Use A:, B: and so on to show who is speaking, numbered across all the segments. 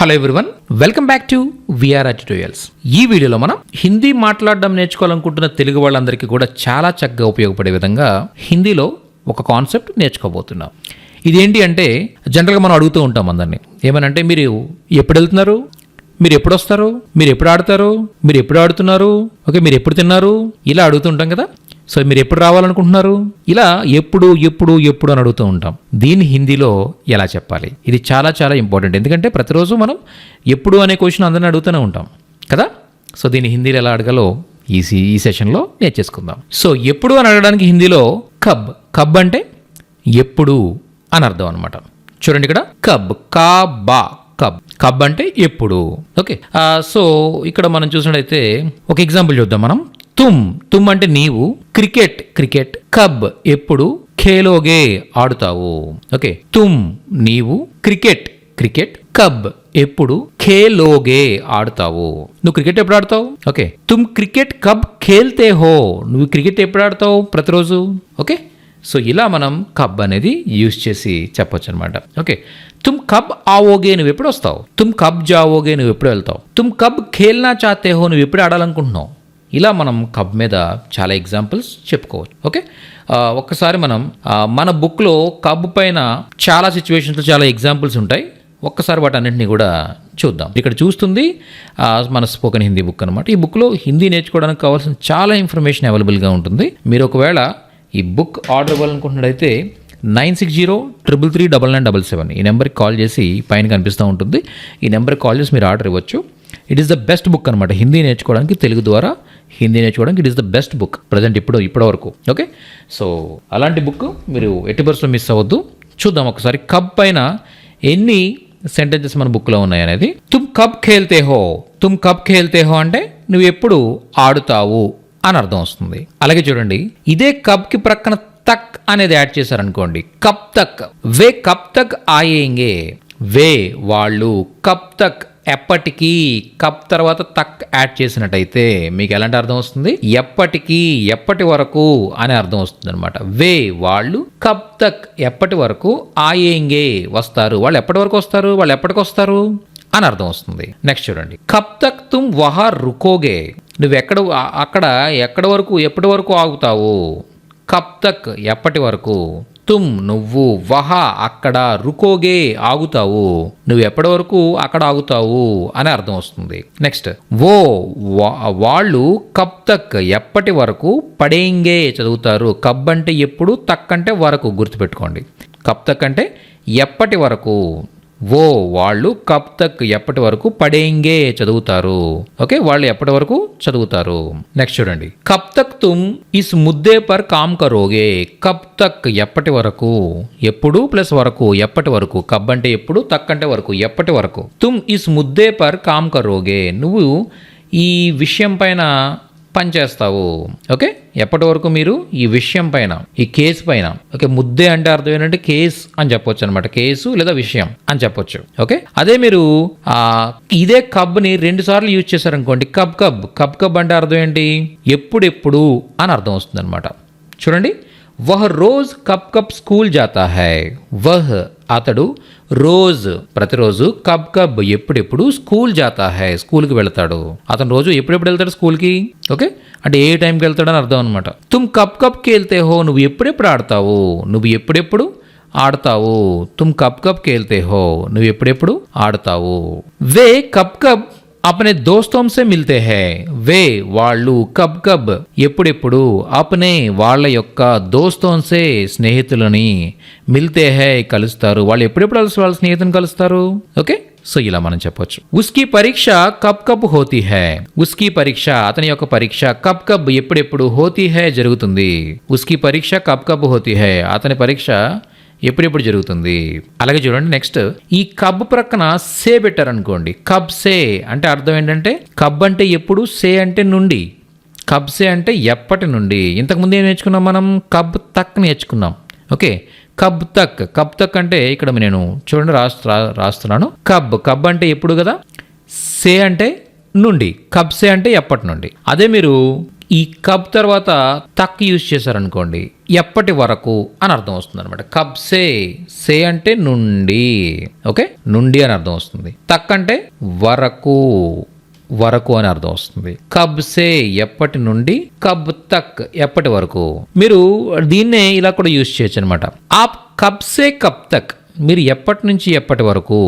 A: Hello everyone welcome back to VR tutorials ఈ వీడియోలో మనం హిందీ మాట్లాడడం నేర్చుకోవాలనుకుంటున్న తెలుగు వాళ్ళందరికీ కూడా చాలా చక్కగా ఉపయోగపడే విధంగా హిందీలో ఒక కాన్సెప్ట్ నేర్చుకోబోతున్నాం. ఇదేంటి అంటే జనరల్గా మనం అడుగుతూ ఉంటాం అందరినీ. ఏమనంటే మీరు ఎప్పుడు వెళ్తున్నారు? మీరు ఎప్పుడు వస్తారు? మీరు ఎప్పుడు ఆడతారు? మీరు ఎప్పుడు ఆడుతున్నారు? ఓకే మీరు ఎప్పుడు తిన్నారు? ఇలా అడుగుతుంటాం కదా. సో మీరు ఎప్పుడు రావాలనుకుంటున్నారు? ఇలా ఎప్పుడు ఎప్పుడు ఎప్పుడు అని అడుగుతూ ఉంటాం. దీన్ని హిందీలో ఎలా చెప్పాలి? ఇది చాలా చాలా ఇంపార్టెంట్. ఎందుకంటే ప్రతిరోజు మనం ఎప్పుడు అనే క్వశ్చన్ అందరిని అడుగుతూనే ఉంటాం. కదా? సో దీన్ని హిందీలో ఎలా అడగాలో ఈ సి- ఈ సెషన్లో నేర్చేసుకుందాం. సో ఎప్పుడు అని అడగడానికి హిందీలో కబ్. కబ్ అంటే ఎప్పుడు అని అర్థం అనమాట చూడండి ఇక్కడ. కబ్. కా బా. కబ్. కబ్ అంటే ఎప్పుడు. ఓకే. సో ఇక్కడ మనం చూసినట్టయితే ఒక ఎగ్జాంపుల్ చూద్దాం మనం. తుమ్ తుమ్ అంటే నీవు క్రికెట్ క్రికెట్ కబ్ ఎప్పుడు ఖేలోగే ఆడుతావు. ఓకే తుమ్ నీవు క్రికెట్ క్రికెట్ కబ్ ఎప్పుడు ఖేలోగే ఆడుతావు. నువ్వు క్రికెట్ ఎప్పుడు ఆడతావు? ఓకే తుమ్ క్రికెట్ కబ్ ఖేల్తే హో. నువ్వు క్రికెట్ ఎప్పుడు ఆడతావు ప్రతిరోజు? ఓకే సో ఇలా మనం కబ్ అనేది యూజ్ చేసి చెప్పొచ్చు అనమాట ఓకే తుమ్ కబ్ ఆవోగే నువ్వు ఎప్పుడు వస్తావు? తుమ్ కబ్ జావోగే నువ్వు ఎప్పుడు వెళ్తావు? తుమ్ కబ్ ఖేల్నా చాతే హో నువ్వు ఎప్పుడు ఆడాలనుకుంటున్నావు? ఇలా మనం కబ్ మీద చాలా ఎగ్జాంపుల్స్ చెప్పుకోవచ్చు ఓకే ఒక్కసారి మనం మన బుక్లో కబ్ పైన చాలా సిచ్యువేషన్స్లో చాలా ఎగ్జాంపుల్స్ ఉంటాయి. ఒక్కసారి వాటన్నింటినీ కూడా చూద్దాం. ఇక్కడ చూస్తుంది మన స్పోకెన్ హిందీ బుక్ అనమాట ఈ బుక్లో హిందీ నేర్చుకోవడానికి కావాల్సిన చాలా ఇన్ఫర్మేషన్ అవైలబుల్గా ఉంటుంది. మీరు ఒకవేళ ఈ book order ఇవ్వాలనుకుంటున్నట్టయితే nine six zero triple three double nine double seven ఈ నెంబర్కి కాల్ చేసి పైన కనిపిస్తూ ఉంటుంది. ఈ నెంబర్కి కాల్ చేసి మీరు ఆర్డర్ ఇవ్వచ్చు. It is the best book అనమాట హిందీ నేర్చుకోవడానికి తెలుగు ద్వారా హిందీ నేర్చుకోవడానికి it is the best book present ఇప్పుడు ఇప్పటి వరకు. ఓకే సో అలాంటి బుక్ మీరు ఎట్టి పరిస్థితులు మిస్ అవ్వద్దు. చూద్దాం ఒకసారి. కబ్ పైన ఎన్ని సెంటెన్సెస్ మన బుక్లో ఉన్నాయి అనేది. తుమ్ కబ్ ఖేల్తే హో. తుమ్ కబ్ ఖేల్తే హో అంటే నువ్వు ఎప్పుడు ఆడుతావు అని అర్థం వస్తుంది. అలాగే చూడండి. ఇదే కబ్కి ప్రక్కన తక్ అనేది యాడ్ చేశారనుకోండి. కప్ తక్. వే కప్ తక్ ఆయేంగే. వే వాళ్ళు కప్ తక్ ఎప్పటికీ కప్ తర్వాత తక్ యాడ్ చేసినట్టయితే మీకు ఎలాంటి అర్థం వస్తుంది? ఎప్పటికీ ఎప్పటి వరకు అనే అర్థం వస్తుంది అనమాట వే వాళ్ళు కప్ తక్ ఎప్పటి వరకు ఆయేంగే వస్తారు. వాళ్ళు ఎప్పటి వరకు వస్తారు? వాళ్ళు ఎప్పటికి వస్తారు? అని అర్థం వస్తుంది. నెక్స్ట్ చూడండి. కప్ తక్ తుమ్ వహా రుకోగే. నువ్వు ఎక్కడ అక్కడ ఎక్కడి వరకు ఎప్పటి వరకు ఆగుతావు? కప్ తక్ ఎప్పటి వరకు? తుమ్ నువ్వు వహ అక్కడ రుకోగే ఆగుతావు. నువ్వు ఎప్పటి వరకు అక్కడ ఆగుతావు అని అర్థం వస్తుంది. నెక్స్ట్ ఓ వాళ్ళు కప్ తక్ ఎప్పటి వరకు పడేంగే చదువుతారు. కబ్ అంటే ఎప్పుడు తక్ అంటే వరకు గుర్తుపెట్టుకోండి. కప్ తక్ అంటే ఎప్పటి వరకు? ఓ వాళ్ళు కబ్ తక్ ఎప్పటి వరకు పడేంగే చదువుతారు? ఓకే వాళ్ళు ఎప్పటి వరకు చదువుతారు? నెక్స్ట్ చూడండి. కబ్ తక్ తుమ్ ఇస్ ముద్దే పర్ కామ్ కరోగే కబ్ తక్ ఎప్పటి వరకు? ఎప్పుడు ప్లస్ వరకు? ఎప్పటి వరకు? కబ్ అంటే ఎప్పుడు? తక్ అంటే వరకు? ఎప్పటి వరకు? తుమ్ ఇస్ ముద్దే పర్ కామ్ కరోగే నువ్వు ఈ విషయం పైన పనిచేస్తావు. ఓకే? ఎప్పటి వరకు మీరు ఈ విషయం పైన ఈ కేసు పైన ఓకే? ముద్దే అంటే అర్థం ఏంటంటే కేసు అని చెప్పొచ్చు అనమాట కేసు లేదా విషయం అని చెప్పొచ్చు. ఓకే? అదే మీరు ఇదే కబ్ని రెండు సార్లు యూజ్ చేశారనుకోండి. కబ్ కబ్. కబ్ కబ్ అంటే అర్థం ఏంటి? ఎప్పుడెప్పుడు అని అర్థం వస్తుంది అనమాట చూడండి. వహ్ రోజ్ కప్ కప్ స్కూల్ జాతా హై. వహ్ అతడు రోజ్ ప్రతిరోజు కబ్ కబ్ ఎప్పుడెప్పుడు స్కూల్ జాతా హై స్కూల్కి వెళ్తాడు. అతను రోజు ఎప్పుడెప్పుడు వెళ్తాడు స్కూల్కి? ఓకే? అంటే ఏ టైంకి వెళ్తాడని అర్థం అనమాట తుమ్ కప్ కప్ వెళ్తే హో నువ్వు ఎప్పుడెప్పుడు ఆడతావు? నువ్వు ఎప్పుడెప్పుడు ఆడతావు? తుమ్ కప్ కప్ కేల్తే హో నువ్వు ఎప్పుడెప్పుడు ఆడతావు? వే కప్ కప్ అపనే దోస్తం మిల్తే హై వే వాళ్ళు కబ్ కబ్ ఎప్పుడెప్పుడు అపనే వాళ్ళ యొక్క దోస్తోంసే స్నేహితులని మిల్తే హై కలుస్తారు వాళ్ళు ఎప్పుడెప్పుడు వాళ్ళ స్నేహితుని కలుస్తారు ఓకే సో ఇలా మనం చెప్పొచ్చు ఉస్కి పరీక్ష కబ్ కబ్ హోతీ హై ఉస్కి పరీక్ష అతని యొక్క పరీక్ష కబ్ కబ్ ఎప్పుడెప్పుడు హోతీ హై జరుగుతుంది ఉస్కి పరీక్ష కబ్ కబ్ హోతీ హై అతని పరీక్ష ఎప్పుడెప్పుడు జరుగుతుంది? అలాగే చూడండి నెక్స్ట్ ఈ కబ్ ప్రక్కన సే పెట్టారనుకోండి కబ్ సే అంటే అర్థం ఏంటంటే కబ్ అంటే ఎప్పుడు సే అంటే నుండి. కబ్ సే అంటే ఎప్పటి నుండి. ఇంతకుముందు ఏం నేర్చుకున్నాం మనం? కబ్ తక్ నేర్చుకున్నాం. ఓకే? కబ్ తక్. కబ్ తక్ అంటే ఇక్కడ నేను చూడండి రాస్తు రాస్తున్నాను. కబ్. కబ్ అంటే ఎప్పుడు కదా? సే అంటే నుండి. కబ్ సే అంటే ఎప్పటి నుండి. అదే మీరు ఈ కబ్ తర్వాత తక్ యూజ్ చేశారనుకోండి ఎప్పటి వరకు అని అర్థం వస్తుంది అనమాట కబ్ సే సే అంటే నుండి ఓకే? నుండి అని అర్థం వస్తుంది. తక్ అంటే వరకు వరకు అని అర్థం వస్తుంది. కబ్ సే ఎప్పటి నుండి కబ్ తక్ ఎప్పటి వరకు? మీరు దీన్నే ఇలా కూడా యూజ్ చేయొచ్చు అనమాట ఆప్ కబ్ సే కబ్ తక్. మీరు ఎప్పటి నుంచి ఎప్పటి వరకు?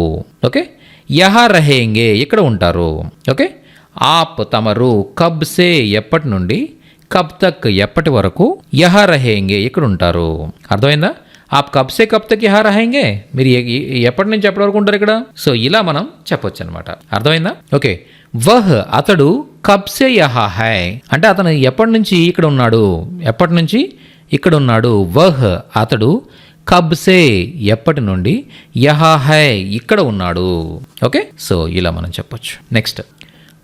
A: ఓకే? యహ రహేంగే ఇక్కడ ఉంటారు. ఓకే? ఆప్ తమరు కబ్ సే ఎప్పటి నుండి? కబ్ తక్ ఎప్పటి వరకు? యహా రహేంగే ఇక్కడ ఉంటారు అర్థమైందా? ఆప్ కబ్ సే కబ్ తక్ యహా రహేంగే? మీరు ఎప్పటి నుంచి ఎప్పటి వరకు ఉంటారు ఇక్కడ? సో ఇలా మనం చెప్పొచ్చు అనమాట అర్థమైందా? ఓకే. వహ్ అతడు కబ్ సే యహా హై. అంటే అతను ఎప్పటి నుంచి ఇక్కడ ఉన్నాడు? ఎప్పటి నుంచి? ఇక్కడ ఉన్నాడు. వహ్ అతడు కబ్సే ఎప్పటి నుండి? యహా హై ఇక్కడ ఉన్నాడు. ఓకే? సో ఇలా మనం చెప్పొచ్చు. నెక్స్ట్.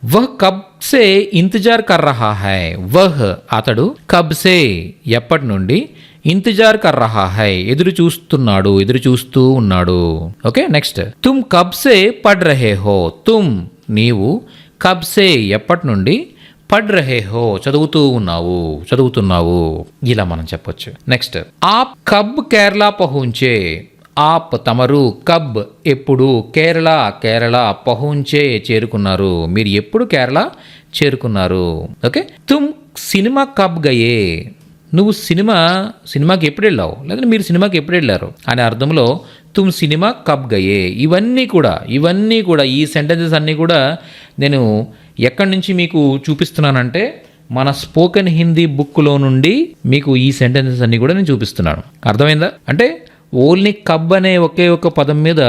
A: వహ్ కబ్ సే ఇంతజార్ కర్ రహా హై వహ్ అతడు కబ్ సే ఎప్పటి నుండి ఇంతజార్ కర్ రహా హై. ఎదురు చూస్తున్నాడు ఎదురు చూస్తూ ఉన్నాడు. Okay next. తుమ్ కబ్ సే పడ్ రహే హో. తుమ్ నీవు కబ్ సే ఎప్పటి నుండి పడ్ రహే హో. చదువుతూ ఉన్నావు చదువుతున్నావు. ఇలా మనం చెప్పొచ్చు. నెక్స్ట్. ఆప్ కబ్ కేరళ పహుంచే. ఆప్ తమరు కబ్ ఎప్పుడు కేరళ కేరళ పహుంచే చేరుకున్నారు. మీరు ఎప్పుడు కేరళ చేరుకున్నారు? ఓకే? తుమ్ సినిమా కబ్ గయే. నువ్వు సినిమా సినిమాకి ఎప్పుడు వెళ్ళావు? లేదంటే మీరు సినిమాకి ఎప్పుడు వెళ్ళారు? అనే అర్థంలో తుమ్ సినిమా కబ్ గయే. ఇవన్నీ కూడా ఇవన్నీ కూడా ఈ సెంటెన్సెస్ అన్నీ కూడా నేను ఎక్కడి నుంచి మీకు చూపిస్తున్నానంటే మన స్పోకెన్ హిందీ బుక్లో నుండి మీకు ఈ సెంటెన్సెస్ అన్నీ కూడా నేను చూపిస్తున్నాను. అర్థమైందా? అంటే ఓన్లీ కబ్ అనే ఒకే ఒక పదం మీద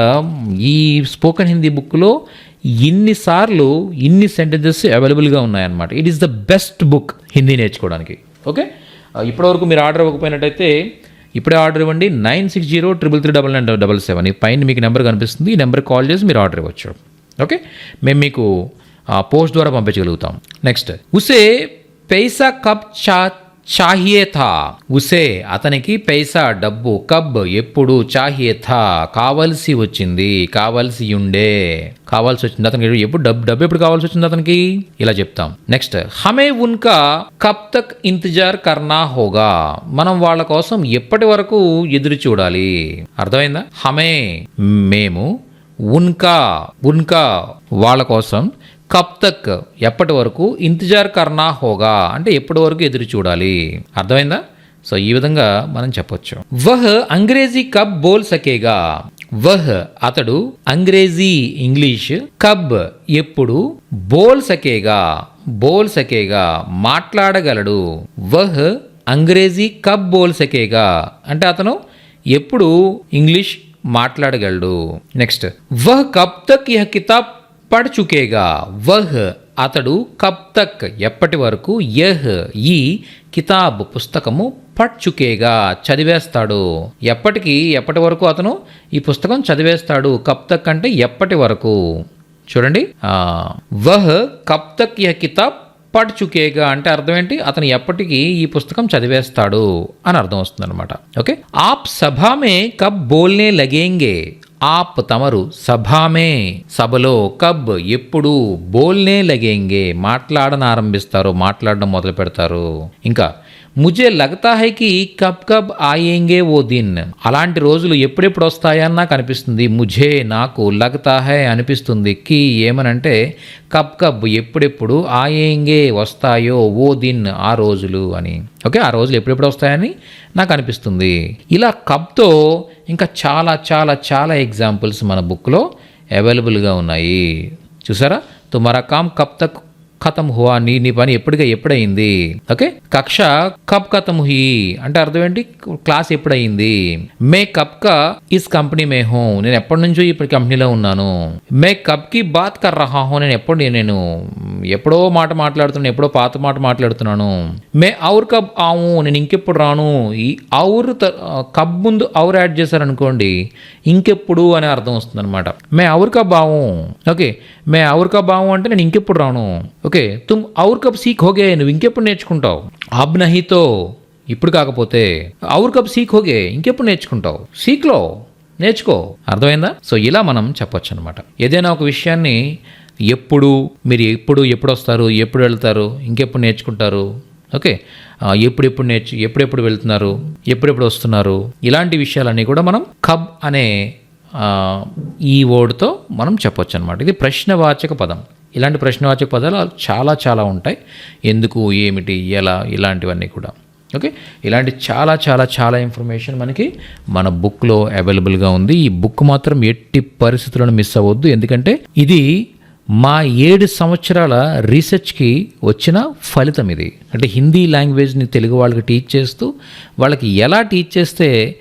A: ఈ స్పోకెన్ హిందీ బుక్లో ఇన్నిసార్లు ఇన్ని సెంటెన్సెస్ అవైలబుల్గా ఉన్నాయన్నమాట. It is the best book Hindi నేర్చుకోవడానికి. ఓకే ఇప్పటివరకు మీరు ఆర్డర్ ఇవ్వకపోయినట్టయితే ఇప్పుడే ఆర్డర్ ఇవ్వండి. Nine six zero triple three double nine double seven. ఈ పైన మీకు నెంబర్ కనిపిస్తుంది. ఈ నెంబర్కి కాల్ చేసి మీరు ఆర్డర్ ఇవ్వచ్చు. ఓకే మేము మీకు పోస్ట్ ద్వారా పంపించగలుగుతాం. నెక్స్ట్ ఉసే పైసా కప్ చా చాహియే థా ఉసే అతనికి పైసా డబ్బు కబ్ ఎప్పుడు చాహియే థా కావలసి వచ్చింది కావలసి ఉండే. కావాల్సి వచ్చింది అతనికి ఎప్పుడు డబ్బు డబ్బు ఎప్పుడు కావాల్సి వచ్చింది అతనికి? ఇలా చెప్తాం. నెక్స్ట్ హమే ఉన్కా కబ్ తక్ ఇంతజార్ కర్నా హోగా. మనం వాళ్ళ కోసం ఎప్పటి వరకు ఎదురు చూడాలి? అర్థమైందా? హమే మేము ఉన్కా ఉన్కా వాళ్ళ కోసం కబ్ తక్ ఎప్పటి వరకు ఇంతజార్ కర్నా హోగా? అంటే ఎప్పటి వరకు ఎదురు చూడాలి? అర్థమైందా? సో ఈ విధంగా మనం చెప్పొచ్చు. వహ్ అంగ్రేజీ కబ్ బోల్ సకేగా? వహ్ అతడు అంగ్రేజీ ఇంగ్లీష్. కబ్ ఎప్పుడు? బోల్ సకేగా? బోల్ సకేగా? మాట్లాడగలడు. వహ్ అంగ్రేజీ కబ్ బోల్ సకేగా? అంటే అతను ఎప్పుడు ఇంగ్లీష్ మాట్లాడగలడు? నెక్స్ట్. వహ్ కబ్ తక్ యహ్ కితాబ్ పడ్ చుకేగా వహ్ అతడు కబ్ తక్ ఎప్పటి వరకు? యహ్ ఈ కితాబ్ పుస్తకము పట్ చుకేగా చదివేస్తాడు. ఎప్పటికి? ఎప్పటి వరకు అతను? ఈ పుస్తకం చదివేస్తాడు. కబ్ తక్ అంటే ఎప్పటి వరకు? చూడండి. వహ్ కబ్ తక్ యహ్ కితాబ్ పట్ చుకేగా అంటే అర్థం ఏంటి? అతను ఎప్పటికీ ఈ పుస్తకం చదివేస్తాడు అని అర్థం వస్తుంది అనమాట ఓకే? ఆప్ సభామే కబ్ బోల్నే లగేంగే? ఆప్ తమరు సభామే. సభలో కబ్ ఎప్పుడు బోల్నే లగేంగే మాట్లాడనారంభిస్తారు మాట్లాడడం మొదలు పెడతారు ఇంకా ముజే లగతా హై కి కబ్ కబ్ ఆయేంగే ఓ దిన్. అలాంటి రోజులు ఎప్పుడెప్పుడు వస్తాయని నాకు అనిపిస్తుంది ముజే నాకు లగతా హై అనిపిస్తుంది. కి ఏమనంటే కబ్ కబ్ ఎప్పుడెప్పుడు ఆయేంగే వస్తాయో ఓ దిన్ ఆ రోజులు అని. ఓకే ఆ రోజులు ఎప్పుడెప్పుడు వస్తాయని నాకు అనిపిస్తుంది. ఇలా కబ్తో ఇంకా చాలా చాలా చాలా ఎగ్జాంపుల్స్ మన బుక్లో అవైలబుల్గా ఉన్నాయి. చూసారా? తుమారా కామ్ కబ్ తక్ ఖతం హువా నీ నీ పని ఎప్పటిగా ఎప్పుడైంది ఓకే? కక్ష కబ్ ఖతం హుయి అంటే అర్థం ఏంటి? క్లాస్ ఎప్పుడైంది మే కబ్ కా ఇస్ కంపెనీ మే హూ నేను ఎప్పటి నుంచో ఈ కంపెనీలో ఉన్నాను. మే కబ్కి బాత్ కర్ రహా హూ నేను ఎప్పుడు నేను ఎప్పుడో మాట మాట్లాడుతున్నాను ఎప్పుడో పాత మాట మాట్లాడుతున్నాను. మే ఔర్ కబ్ ఆవు నేను ఇంకెప్పుడు రాను. ఈ ఔర్ త- కబ్ ముందు ఔర్ యాడ్ చేశారనుకోండి ఇంకెప్పుడు అనే అర్థం వస్తుంది అనమాట మే ఔర్ కబ్ ఆవు ఓకే? మే ఔర్ కబ్ ఆవు అంటే నేను ఇంకెప్పుడు రాను. ఓకే తుమ్ ఔర్ కబ్ సీక్ హోగే నువ్వు ఇంకెప్పుడు నేర్చుకుంటావు? అబ్ నహితో ఇప్పుడు కాకపోతే ఔర్ కబ్ సీక్ హోగే ఇంకెప్పుడు నేర్చుకుంటావు? సీక్లో నేర్చుకో. అర్థమైందా? సో ఇలా మనం చెప్పొచ్చు అనమాట ఏదైనా ఒక విషయాన్ని ఎప్పుడు మీరు ఎప్పుడు ఎప్పుడు వస్తారు ఎప్పుడు వెళ్తారు ఇంకెప్పుడు నేర్చుకుంటారు ఓకే ఎప్పుడెప్పుడు నేర్చు ఎప్పుడెప్పుడు వెళ్తున్నారు ఎప్పుడెప్పుడు వస్తున్నారు ఇలాంటి విషయాలన్నీ కూడా మనం కబ్ అనే ఈ వర్డ్తో మనం చెప్పొచ్చు అనమాట ఇది ప్రశ్నవాచక పదం. ఇలాంటి ప్రశ్నవాచక పదాలు చాలా చాలా ఉంటాయి. ఎందుకు ఏమిటి ఎలా ఇలాంటివన్నీ కూడా. ఓకే? ఇలాంటి చాలా చాలా చాలా ఇన్ఫర్మేషన్ మనకి మన బుక్లో అవైలబుల్గా ఉంది. ఈ బుక్ మాత్రం ఎట్టి పరిస్థితులను మిస్ అవ్వద్దు. ఎందుకంటే ఇది మా ఏడు సంవత్సరాల రీసెర్చ్కి వచ్చిన ఫలితం ఇది. అంటే హిందీ లాంగ్వేజ్ని తెలుగు వాళ్ళకి టీచ్ చేస్తూ వాళ్ళకి ఎలా టీచ్ చేస్తే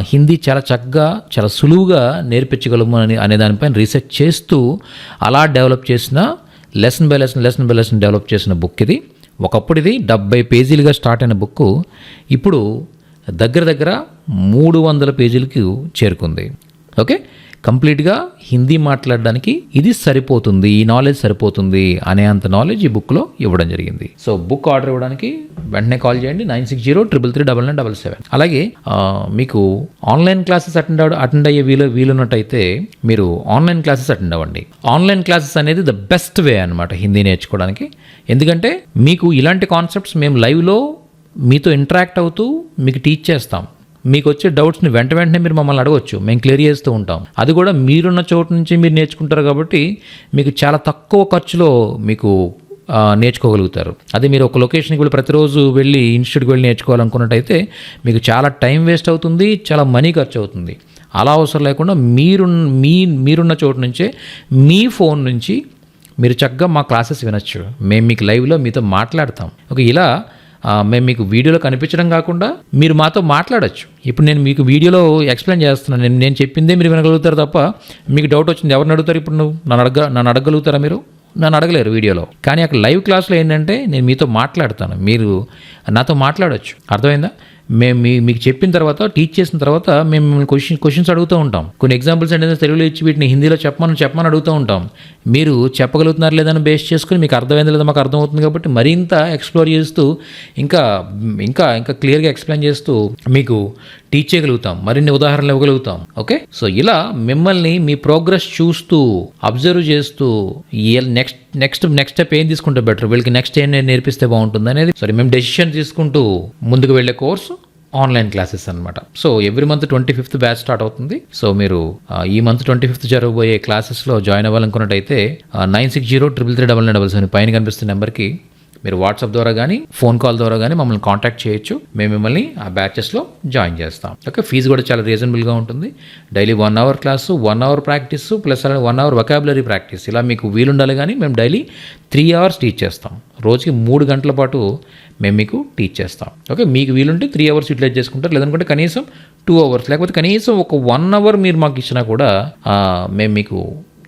A: హిందీ చాలా చక్కగా చాలా సులువుగా నేర్పించగలము అని అనే దానిపైన రీసెర్చ్ చేస్తూ అలా డెవలప్ చేసిన lesson by lesson lesson by lesson develop చేసిన బుక్ ఇది. ఒకప్పుడు ఇది డెబ్బై పేజీలుగా స్టార్ట్ అయిన బుక్ ఇప్పుడు దగ్గర దగ్గర మూడు వందల పేజీలకు చేరుకుంది. ఓకే కంప్లీట్గా హిందీ మాట్లాడడానికి ఇది సరిపోతుంది ఈ నాలెడ్జ్ సరిపోతుంది అనే అంత నాలెడ్జ్ ఈ బుక్లో ఇవ్వడం జరిగింది. సో బుక్ ఆర్డర్ ఇవ్వడానికి వెంటనే కాల్ చేయండి nine six zero triple three double nine double seven. అలాగే మీకు ఆన్లైన్ క్లాసెస్ అటెండ్ అటెండ్ అయ్యే వీలు వీలున్నట్టయితే మీరు ఆన్లైన్ క్లాసెస్ అటెండ్ అవ్వండి. ఆన్లైన్ క్లాసెస్ అనేది ద బెస్ట్ వే అనమాట హిందీ నేర్చుకోవడానికి. ఎందుకంటే మీకు ఇలాంటి కాన్సెప్ట్స్ మేము లైవ్లో మీతో ఇంటరాక్ట్ అవుతూ మీకు టీచ్ చేస్తాం. మీకు వచ్చే డౌట్స్ని వెంట వెంటనే మీరు మమ్మల్ని అడగవచ్చు మేము క్లియర్ చేస్తూ ఉంటాం. అది కూడా మీరున్న చోటు నుంచి మీరు నేర్చుకుంటారు కాబట్టి మీకు చాలా తక్కువ ఖర్చులో మీకు నేర్చుకోగలుగుతారు. అదే మీరు ఒక లొకేషన్కి వెళ్ళి ప్రతిరోజు వెళ్ళి ఇన్స్టిట్యూట్కి వెళ్ళి నేర్చుకోవాలనుకున్నట్టయితే మీకు చాలా టైం వేస్ట్ అవుతుంది చాలా మనీ ఖర్చు అవుతుంది. అలా అవసరం లేకుండా మీరు మీ మీరున్న చోటు నుంచే మీ ఫోన్ నుంచి మీరు చక్కగా మా క్లాసెస్ వినొచ్చు. మేము మీకు లైవ్లో మీతో మాట్లాడతాం. ఒక ఇలా మేము మీకు వీడియోలో కనిపించడం కాకుండా మీరు మాతో మాట్లాడొచ్చు. ఇప్పుడు నేను మీకు వీడియోలో ఎక్స్ప్లెయిన్ చేస్తున్నాను. నేను నేను చెప్పిందే మీరు వినగలుగుతారు తప్ప మీకు డౌట్ వచ్చింది ఎవరిని అడుగుతారు ఇప్పుడు నువ్వు? నన్ను అడగ నన్ను అడగలుగుతారా మీరు? నన్ను అడగలేరు వీడియోలో. కానీ అక్కడ లైవ్ క్లాస్లో ఏంటంటే నేను మీతో మాట్లాడతాను. మీరు నాతో మాట్లాడచ్చు. అర్థమైందా? మేము మీ మీకు చెప్పిన తర్వాత టీచ్ చేసిన తర్వాత మేము మిమ్మల్ని క్వశ్చన్ క్వశ్చన్స్ అడుగుతూ ఉంటాం. కొన్ని ఎగ్జాంపుల్స్ అంటే తెలుగులో ఇచ్చి వీటిని హిందీలో చెప్పమని చెప్పమని అడుగుతూ ఉంటాం. మీరు చెప్పగలుగుతున్నారు లేదని బేస్ చేసుకుని మీకు అర్థమైంది లేదా మాకు అర్థమవుతుంది కాబట్టి మరింత ఎక్స్ప్లోర్ చేస్తూ ఇంకా ఇంకా ఇంకా క్లియర్గా ఎక్స్ప్లెయిన్ చేస్తూ మీకు టీచ్ చేయగలుగుతాం. మరిన్ని ఉదాహరణలు ఇవ్వగలుగుతాం. ఓకే సో ఇలా మిమ్మల్ని మీ ప్రోగ్రెస్ చూస్తూ అబ్జర్వ్ చేస్తూ నెక్స్ట్ నెక్స్ట్ నెక్స్ట్ స్టెప్ ఏం తీసుకుంటే బెటర్ వీళ్ళకి నెక్స్ట్ ఏం నేర్పిస్తే బాగుంటుంది అనేది? సరే మేము డెసిషన్ తీసుకుంటూ ముందుకు వెళ్ళే కోర్సు ఆన్లైన్ క్లాసెస్ అనమాట so every month twenty fifth batch start అవుతుంది. సో మీరు ఈ మంత్ ట్వంటీ ఫిఫ్త్ జరగబోయే క్లాసెస్లో join అవ్వాలనుకున్నట్టయితే nine six zero triple three double nine double seven పైన కనిపిస్తున్న నెంబర్కి మీరు వాట్సాప్ ద్వారా కానీ ఫోన్ కాల్ ద్వారా కానీ మమ్మల్ని కాంటాక్ట్ చేయొచ్చు. మేము మిమ్మల్ని ఆ బ్యాచెస్లో జాయిన్ చేస్తాం. ఓకే ఫీజు కూడా చాలా రీజనబుల్గా ఉంటుంది. Daily one hour class one hour practice plus అలాగే వన్ అవర్ వొకాబులరీ ప్రాక్టీస్. ఇలా మీకు వీలుండాలి కానీ మేము డైలీ త్రీ అవర్స్ టీచ్ చేస్తాం. రోజుకి మూడు గంటల పాటు మేము మీకు టీచ్ చేస్తాం. ఓకే మీకు వీలుంటే త్రీ అవర్స్ యూటిలైజ్ చేసుకుంటారు. లేదనుకుంటే కనీసం టూ అవర్స్ లేకపోతే కనీసం ఒక వన్ అవర్ మీరు మాకు ఇచ్చినా కూడా మేము మీకు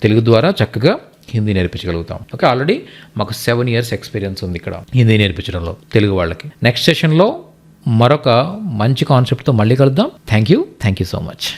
A: తెలుగు ద్వారా చక్కగా హిందీ నేర్పించగలుగుతాం. ఓకే ఆల్రెడీ మాకు సెవెన్ ఇయర్స్ ఎక్స్పీరియన్స్ ఉంది ఇక్కడ హిందీ నేర్పించడంలో తెలుగు వాళ్ళకి. నెక్స్ట్ సెషన్లో మరొక మంచి కాన్సెప్ట్తో మళ్ళీ కలుద్దాం. Thank you thank you so much